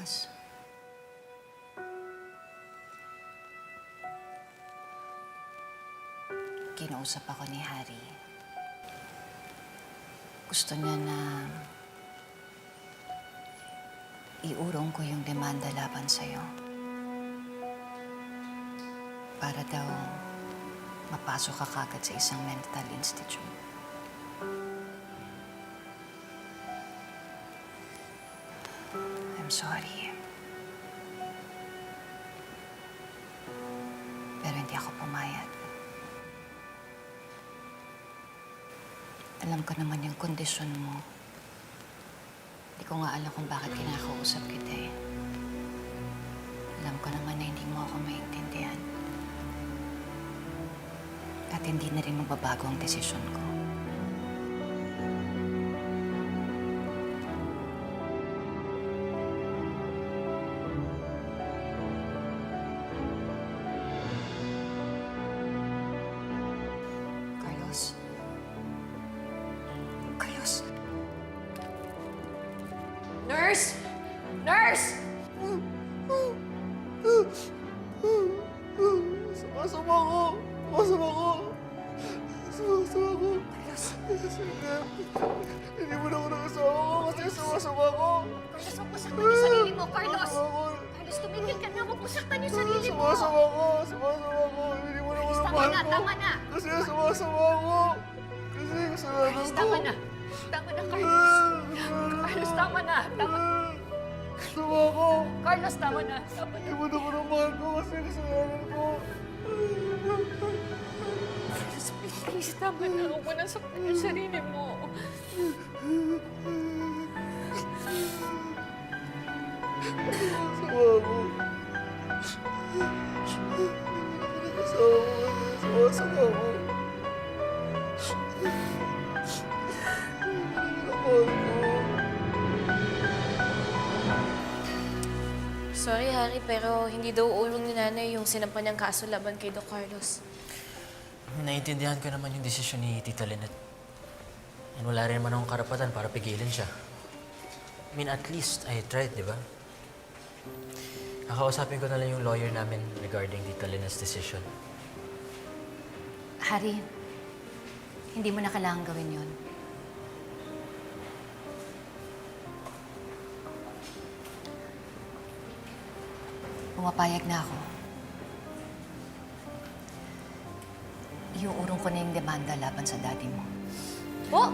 bukas. Kinausap ako ni Harry. Gusto niya na iurong ko yung demanda laban sa'yo. Para daw mapasok ka kagad sa isang mental institute. Sorry. Pero hindi ako pumayag. Alam ko naman yung kondisyon mo. Hindi ko nga alam kung bakit kinakausap kita eh. Alam ko naman na hindi mo ako maintindihan. At hindi na rin magbabago ang desisyon ko. Carlos. Nurse! Nurse! Sumasama ko! Sumasama ko! Sumasama ko! Hindi mo na ako nakasama ko kasi sumasama ko! Carlos, huwag masaktan yung sarili mo, Carlos! Carlos, tumigil ka na. Huwag masaktan yung sarili mo. Sumasama ko! Sumasama ko! Hindi mo na ako Carlos, tama na, tama na. Kasi sumasama ko! Kasi kasalanan Carlos, ko! tama na. Tama na, Carlos. Carlos, tama na. Tama. Tama ko! Carlos, tama na. Tama na. Na ako napahal ko kasi kasalanan ko! Carlos, please, tama na. Huwag mo nang saktan yung sarili mo. Sumasama ko! Sumasama ko! Napahal Sorry, Harry, pero hindi daw ulong ni nanay yung sinampan niyang kaso laban kay Doc Carlos. Naiintindihan ko naman yung desisyon ni Tita Lynette. And wala rin naman akong karapatan para pigilan siya. I mean, at least I tried, di ba? Kakausapin ko na lang yung lawyer namin regarding Tita Lynette's decision. Harry, hindi mo na kailangan gawin yun. Pumapayag na ako. Iuurong ko na yung demanda laban sa daddy mo. Po!